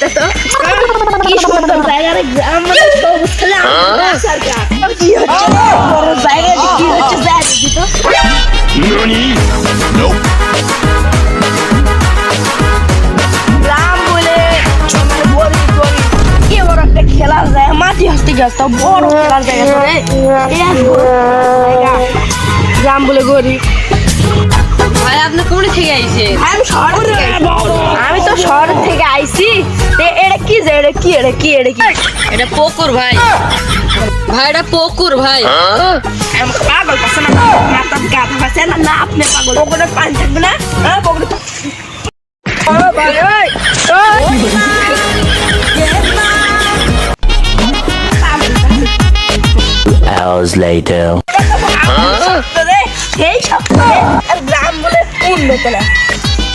এটা তো? কি সুন্দর জায়গা রে গ্রাম মানে সবুজ খেলে আমাদের আসার গ্রাম কি হচ্ছে? বড় জায়গা যে কি হচ্ছে যায় দেখি তো। গ্রাম বলে মানে গরিব গরিব কি বড় একটা খেলার জায়গা মাটি হস্তে গেছে বড় খেলার জায়গা তো রে। জায়গা। গ্রাম বলে গরিব। ভাই আপনি কোন থেকে আইছেন? আমি শহর থেকে আমি তো শহর থেকে আইছি। এটা কি যে? এটা কি? এটা কি? এটা কি? এটা পুকুর ভাই। ভাই এটা পুকুর ভাই। আমি পাগল পাচ্ছে না তো গাধা পাচ্ছে না না আপনি পাগল। ওখানে পানি থাকবে না? হ্যাঁ ওখানে ও ভাই ওই ওই Hours later. সপ্তাহে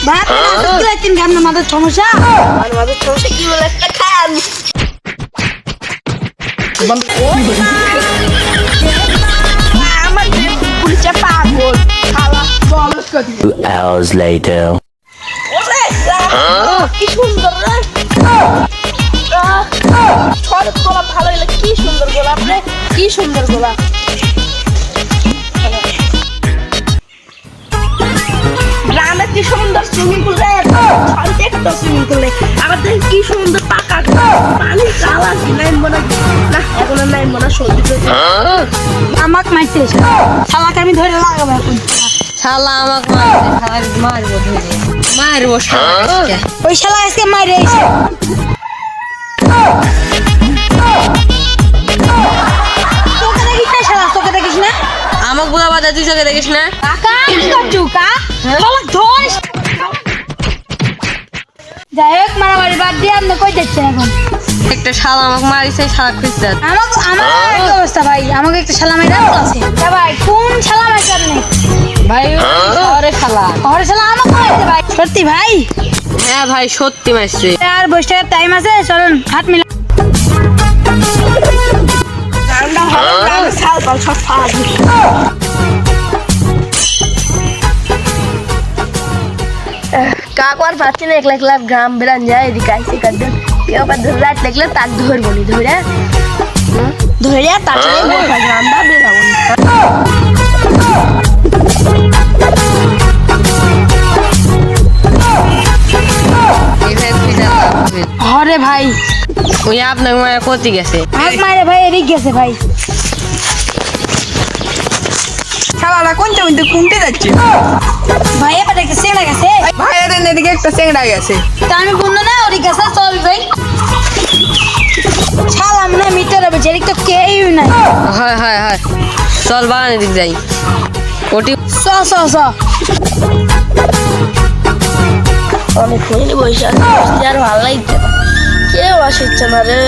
না সমস্যা? কি বলে? একটা খান। আমার পুলিশে পাগল খাওয়া বল। করি hours later. ওরে কি সুন্দর রে। ছড় ভালো কি সুন্দর গোলাপ রে। কি সুন্দর গোলাপ। ছড়তে সুইমিং পুল আবার দেখি কি সুন্দর পাকা পানি কালার নাই মনে না এখন আর নাই মনে সর্দি টর্দি। আমাকে মারতে শালাকে আমি ধরে লাগাবো এখন। শালা আমাকে মারছে শালা মারবো ধরে। মারবো ওই শালা আজকে মারে এসে। তোকে দেখিস না শালা তোকে দেখিস না। আমাকে বুড়া বাদা তুই চোখে দেখিস না? কাকা কি করছু? আপনি কই যাচ্ছেন এখন একটা শালা আমাকে মারিছে শালা খুঁজতে আমাকে আমার কি অবস্থা ভাই আমাকে একটা শালা মাইরা আছে তা ভাই কোন শালা মাইছে আপনি ভাই শহরে শালা ঘরে শালা আমাকে মাইছে ভাই সত্যি ভাই হ্যাঁ ভাই সত্যি মারছে আর বসে টাইম আছে চলুন হাত মিলা ঠান্ডা হবে শাল সব ফালা কাকর পাচ্ছি না একলা একলা গ্রাম বেড়ান যায় এদিকে আইসি কাদের কেউ আবার ধরে রাত লাগলে তার ধরবো নি ধরে। ধরে গোটা গ্রামটা লাগবে। ঘরে ভাই। ওই আপনার মায়ের ক্ষতি গেছে? মারে ভাই এদিক গেছে ভাই। শালারা কোনটা মধ্যে কুমতে যাচ্ছে? ভাই এবার একটা চেনা গেছে। ভাইয়ের এদিকে একটা চেংড়া গেছে। তা আমি বলল না ওদিক গেছে চল ভাই। ছালাম না মিটার হবে যেদিক তো কেউ নাই। হয় হয় হয়। চল বাগানের দিক যাই। ওটি স স স অনেক আছে আর ভালো লাগছে কেউ আসছে না রে।